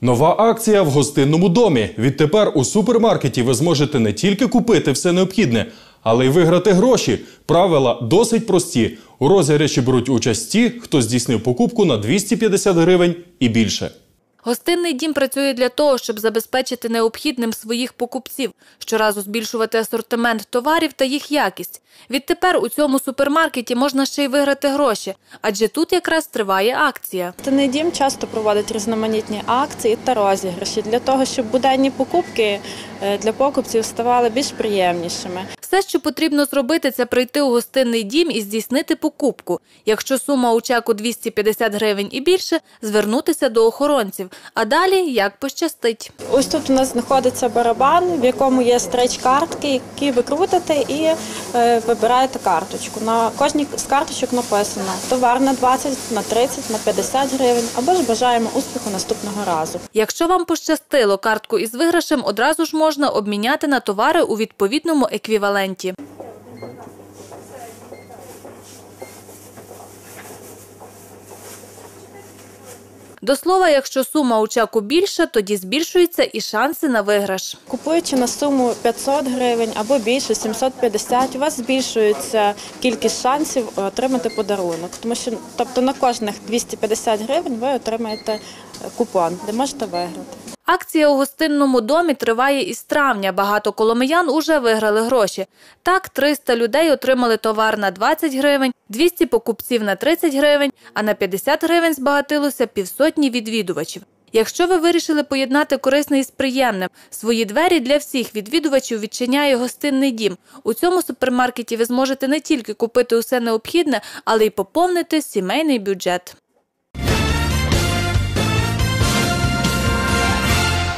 Нова акція в гостинному домі. Відтепер у супермаркеті ви зможете не тільки купити все необхідне, але й виграти гроші. Правила досить прості. У розіграші беруть участь ті, хто здійснив покупку на 250 гривень і більше. Гостинний дім працює для того, щоб забезпечити необхідним своїх покупців, щоразу збільшувати асортимент товарів та їх якість. Відтепер у цьому супермаркеті можна ще й виграти гроші, адже тут якраз триває акція. Гостинний дім часто проводить різноманітні акції та розіграші для того, щоб буденні покупки для покупців ставали більш приємнішими. Все, що потрібно зробити, це прийти у гостинний дім і здійснити покупку. Якщо сума у чеку 250 гривень і більше, звернутися до охоронців. А далі як пощастить. Ось тут у нас знаходиться барабан, в якому є стрейч-картки, які ви крутите і е, вибираєте карточку. На кожній з карточок написано товар на 20, на 30, на 50 гривень, або ж бажаємо успіху наступного разу. Якщо вам пощастило, картку із виграшем одразу ж можна обміняти на товари у відповідному еквіваленті. До слова, якщо сума у чеку більша, тоді збільшуються і шанси на виграш. Купуючи на суму 500 гривень або більше 750, у вас збільшується кількість шансів отримати подарунок. Тому що, тобто на кожних 250 гривень ви отримаєте купон, де можете виграти. Акція у гостинному домі триває із травня. Багато коломиян уже виграли гроші. Так, 300 людей отримали товар на 20 гривень, 200 покупців на 30 гривень, а на 50 гривень збагатилося півсотні відвідувачів. Якщо ви вирішили поєднати корисне із приємним, свої двері для всіх відвідувачів відчиняє гостинний дім. У цьому супермаркеті ви зможете не тільки купити усе необхідне, але й поповнити сімейний бюджет.